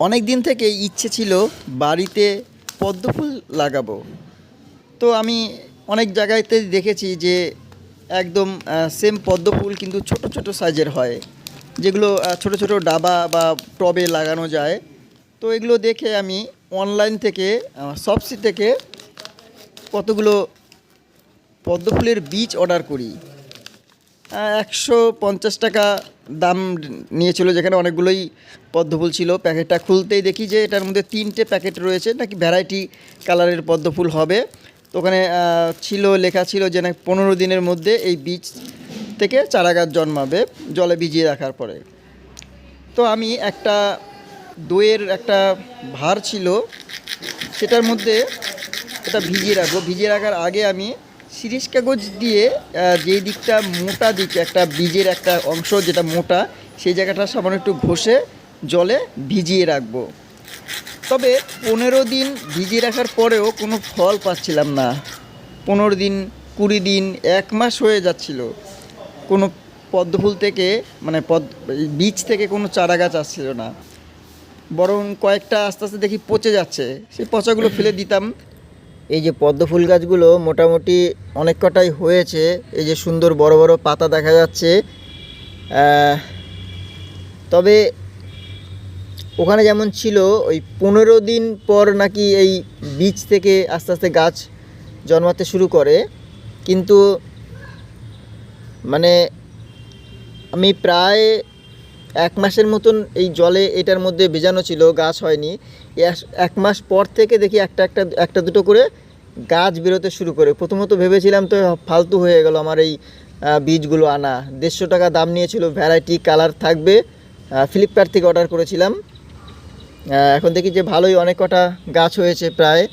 অনেক দিন থেকে ইচ্ছে ছিল বাড়িতে পদ্ম ফুল লাগাবো। তো আমি অনেক জায়গাতে দেখেছি যে একদম সেম পদ্ম ফুল কিন্তু ছোট ছোট সাইজের হয়, যেগুলো ছোট ছোট ডাবা বা টবে লাগানো যায়। তো এগুলো দেখে আমি অনলাইন থেকে সবসি থেকে কতগুলো পদ্ম ফুলের বীজ অর্ডার করি। একশো পঞ্চাশ টাকা দাম নিয়েছিল যেখানে অনেকগুলোই পদ্মফুল ছিল। প্যাকেটটা খুলতেই দেখি যে এটার মধ্যে তিনটে প্যাকেট রয়েছে, নাকি ভ্যারাইটি কালারের পদ্মফুল হবে। তো ওখানে ছিল, লেখা ছিল যে না পনেরো দিনের মধ্যে এই বীজ থেকে চারা গাছ জন্মাবে, জলে ভিজিয়ে রাখার পরে। তো আমি একটা দইয়ের একটা ভার ছিল, সেটার মধ্যে এটা ভিজিয়ে রাখব। ভিজিয়ে রাখার আগে আমি সিরিজ কাগজ দিয়ে যেই দিকটা মোটা দিক একটা বীজের একটা অংশ যেটা মোটা, সেই জায়গাটা সামান্য একটু ঘষে জলে ভিজিয়ে রাখব। তবে পনেরো দিন ভিজিয়ে রাখার পরেও কোনো ফল পাচ্ছিলাম না। পনেরো দিন, কুড়ি দিন, এক মাস হয়ে যাচ্ছিল। কোনো পদ্মফুল থেকে মানে পদ বীজ থেকে কোনো চারা গাছ আসছিল না। বরং কয়েকটা আস্তে আস্তে দেখি পচে যাচ্ছে। সেই পচাগুলো ফেলে দিতাম। এই যে পদ্ম ফুল গাছগুলো মোটামুটি অনেক কটাই হয়েছে। এই যে সুন্দর বড় বড় পাতা দেখা যাচ্ছে। তবে ওখানে যেমন ছিল, ওই পনেরো দিন পর নাকি এই বীজ থেকে আস্তে আস্তে গাছ জন্মাতে শুরু করে। কিন্তু মানে আমি প্রায় এক মাসের মতন এই জলে এটার মধ্যে ভেজানো ছিল, গাছ হয়নি। এক- মাস পর থেকে দেখি একটা একটা একটা দুটো করে গাছ বেরোতে শুরু করে। প্রথমত ভেবেছিলাম তো ফালতু হয়ে গেল আমার এই বীজগুলো আনা। দেড়শো টাকা দাম নিয়েছিল, ভ্যারাইটি, কালার থাকবে। ফ্লিপকার্ট থেকে অর্ডার করেছিলাম। এখন দেখি যে ভালোই অনেক কটা গাছ হয়েছে প্রায়।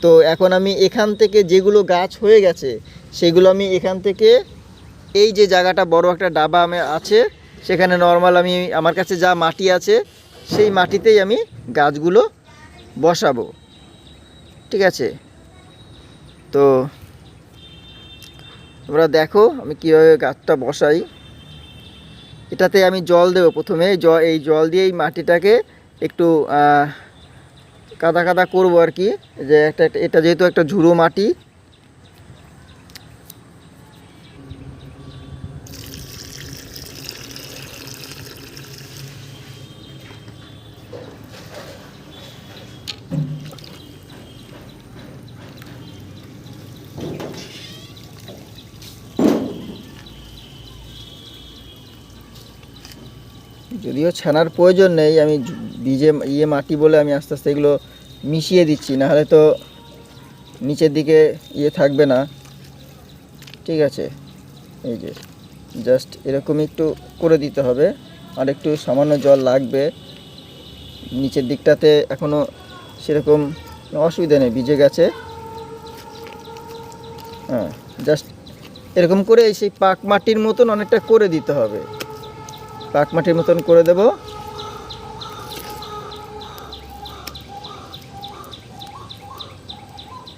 তো এখন আমি এখান থেকে যেগুলো গাছ হয়ে গেছে, সেগুলো আমি এখান থেকে এই যে জায়গাটা বড় একটা ডাবা আমি আছে সেখানে নর্মাল আমি আমার কাছে যা মাটি আছে, সেই মাটিতেই আমি গাছগুলো বসাবো। ঠিক আছে? তো তোমরা দেখো আমি কীভাবে গাছটা বসাই। এটাতে আমি জল দেবো প্রথমে জ এই জল দিয়ে এই মাটিটাকে একটু কাদা কাদা করব আর কি। যে একটা, এটা যেহেতু একটা ঝুড়ো মাটি যদিও ছানার প্রয়োজন নেই, আমি বীজে ইয়ে মাটি বলে আমি আস্তে আস্তে এগুলো মিশিয়ে দিচ্ছি, নাহলে তো নিচের দিকে ইয়ে থাকবে না। ঠিক আছে, এই যে জাস্ট এরকম একটু করে দিতে হবে, আর একটু সামান্য জল লাগবে। নিচের দিকটাতে এখনও সেরকম অসুবিধা নেই, ভিজে গেছে। হ্যাঁ জাস্ট এরকম করে সেই পাক মাটির মতন অনেকটা করে দিতে হবে। পাক মাটির মতন করে দেব।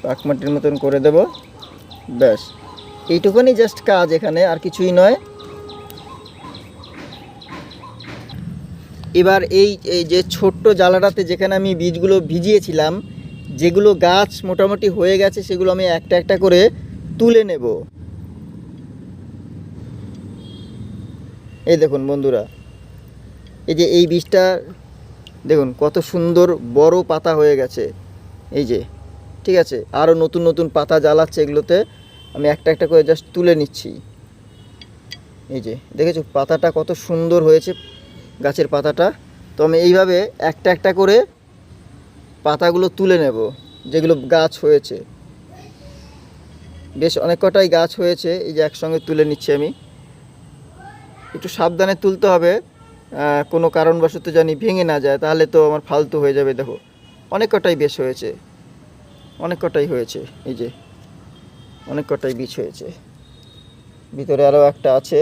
পাক মাটির মতন করে দেব। ব্যাস। এইটুকুনি জাস্ট কাজ এখানে, আর কিছুই নয়। এবার এই যে ছোট্ট জ্বালাটাতে যেখানে আমি বীজগুলো ভিজিয়েছিলাম, যেগুলো গাছ মোটামুটি হয়ে গেছে, সেগুলো আমি একটা একটা করে তুলে নেব। এই দেখুন বন্ধুরা, এই যে এই বীজটা, দেখুন কত সুন্দর বড় পাতা হয়ে গেছে, এই যে, ঠিক আছে আরও নতুন নতুন পাতা জ্বালাচ্ছে এগুলোতে, আমি একটা একটা করে জাস্ট তুলে নিচ্ছি, এই যে, দেখেছ পাতাটা কত সুন্দর হয়েছে, গাছের পাতাটা, তো আমি এইভাবে একটা একটা করে পাতাগুলো তুলে নেব, যেগুলো গাছ হয়েছে, বেশ অনেক কটাই গাছ হয়েছে, এই যে একসঙ্গে তুলে নিচ্ছি আমি একটু সাবধানে তুলতে হবে কোনো কারণবশত জানি ভেঙে না যায়, তাহলে তো আমার ফালতু হয়ে যাবে, দেখো। অনেক কটাই বেশ হয়েছে। অনেক কটাই হয়েছে, এই যে। অনেক কটাই বীজ হয়েছে। ভিতরে আরও একটা আছে।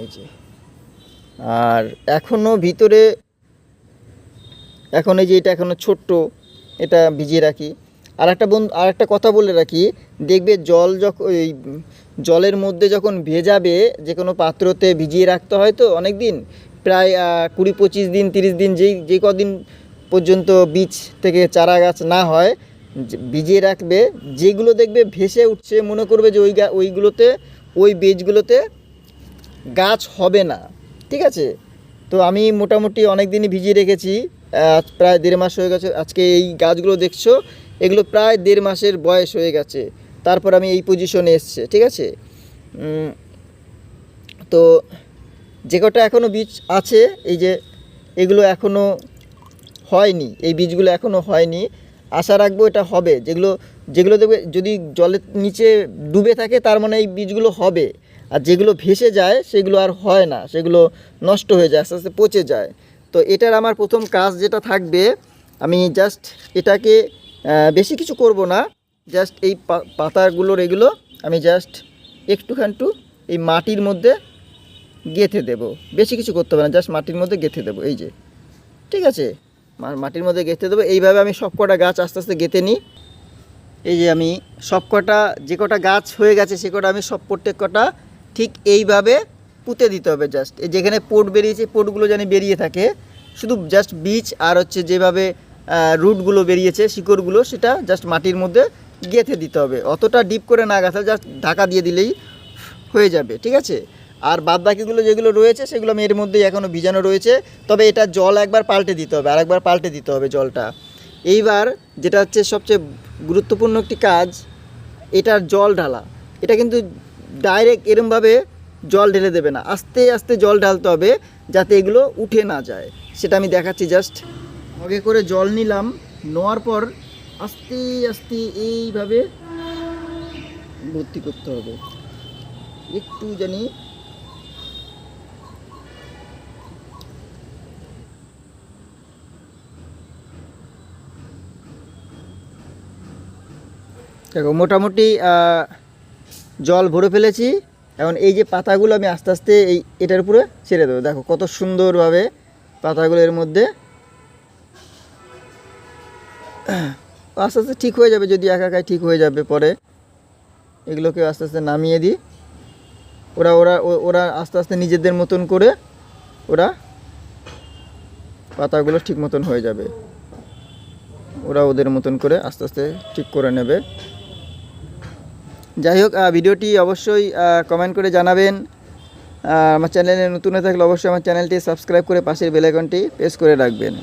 এই যে। আর এখনও ভিতরে, এখন এই যে এটা এখনও ছোট্ট, এটা ভিজিয়ে রাখি। আর একটা বন্ধু আর একটা কথা বলে রাখি, দেখবে জল যখন ওই জলের মধ্যে যখন ভেজাবে, যে কোনো পাত্রতে ভিজিয়ে রাখতে হয় তো অনেক দিন প্রায় কুড়ি পঁচিশ দিন, তিরিশ দিন যেই, যে কদিন পর্যন্ত বীজ থেকে চারা গাছ না হয় ভিজিয়ে রাখবে, যেগুলো দেখবে ভেসে উঠছে, মনে করবে যে ওই গা, ওইগুলোতে, ওই বীজগুলোতে গাছ হবে না, ঠিক আছে? তো আমি মোটামুটি অনেক দিনই ভিজিয়ে রেখেছি প্রায় দেড় মাস হয়ে গেছে, আজকে এই গাছগুলো দেখছ এগুলো প্রায় দেড় মাসের বয়স হয়ে গেছে। তারপর আমি এই পজিশনে এসছে, ঠিক আছে? তো যে কটা এখনও বীজ আছে, এই যে এগুলো এখনও হয়নি, এই বীজগুলো এখনও হয়নি। আশা রাখব এটা হবে। যেগুলো যেগুলো দেখবে, যদি জলের নিচে ডুবে থাকে, তার মানে এই বীজগুলো হবে। আর যেগুলো ভেসে যায়, সেগুলো আর হয় না, সেগুলো নষ্ট হয়ে যায়, আস্তে আস্তে পচে যায়। তো এটার আমার প্রথম কাজ যেটা থাকবে, আমি জাস্ট এটাকে বেশি কিছু করব না। জাস্ট এই পাতাগুলোর এগুলো আমি জাস্ট একটুখানটু এই মাটির মধ্যে গেঁথে দেব। বেশি কিছু করতে হবে না জাস্ট মাটির মধ্যে গেঁথে দেবো, এই যে। ঠিক আছে? মাটির মধ্যে গেঁথে দেবো, এইভাবে আমি সব কটা গাছ আস্তে আস্তে গেঁথে নিই। এই যে আমি সব কটা যে কটা গাছ হয়ে গেছে, সে কটা আমি সব প্রত্যেক কটা ঠিক এইভাবে পুঁতে দিতে হবে জাস্ট যেখানে পোট বেরিয়েছে, পোটগুলো যেন বেরিয়ে থাকে। শুধু জাস্ট বীজ আর হচ্ছে যেভাবে রুটগুলো বেরিয়েছে, শিকড়গুলো সেটা জাস্ট মাটির মধ্যে গেঁথে দিতে হবে। অতটা ডিপ করে না গাছা জাস্ট ঢাকা দিয়ে দিলেই হয়ে যাবে, ঠিক আছে? আর বাদ বাকিগুলো যেগুলো রয়েছে, সেগুলো আমি এর মধ্যেই এখনও ভিজানো রয়েছে। তবে এটা জল একবার পাল্টে দিতে হবে আর একবার পাল্টে দিতে হবে জলটা। এইবার যেটা হচ্ছে সবচেয়ে গুরুত্বপূর্ণ একটি কাজ, এটার জল ঢালা। এটা কিন্তু ডাইরেক্ট এরমভাবে জল ঢেলে দেবে না, আস্তে আস্তে জল ঢালতে হবে যাতে এগুলো উঠে না যায়। সেটা আমি দেখাচ্ছি জাস্ট মগে করে জল নিলাম, নেওয়ার পর আস্তে আস্তে এইভাবে ভর্তি করতে হবে। একটু জানি দেখো, মোটামুটি জল ভরে ফেলেছি। এখন এই যে পাতাগুলো আমি আস্তে আস্তে এই এটার উপরে ছেড়ে দেবো। দেখো, কত সুন্দরভাবে পাতাগুলো এর মধ্যে আস্তে আস্তে ঠিক হয়ে যাবে যদি একা একাই ঠিক হয়ে যাবে পরে। এগুলোকে আস্তে আস্তে নামিয়ে দিই। ওরা ওরা ওরা আস্তে আস্তে নিজেদের মতন করে ওরা পাতাগুলো ঠিক মতন হয়ে যাবে। ওরা ওদের মতন করে আস্তে আস্তে ঠিক করে নেবে। যাই হোক ভিডিওটি অবশ্যই কমেন্ট করে জানাবেন। আমার চ্যানেলে নতুন হয়ে থাকলে অবশ্যই আমার চ্যানেলটি সাবস্ক্রাইব করে পাশের বেলাইকনটি প্রেস করে রাখবেন।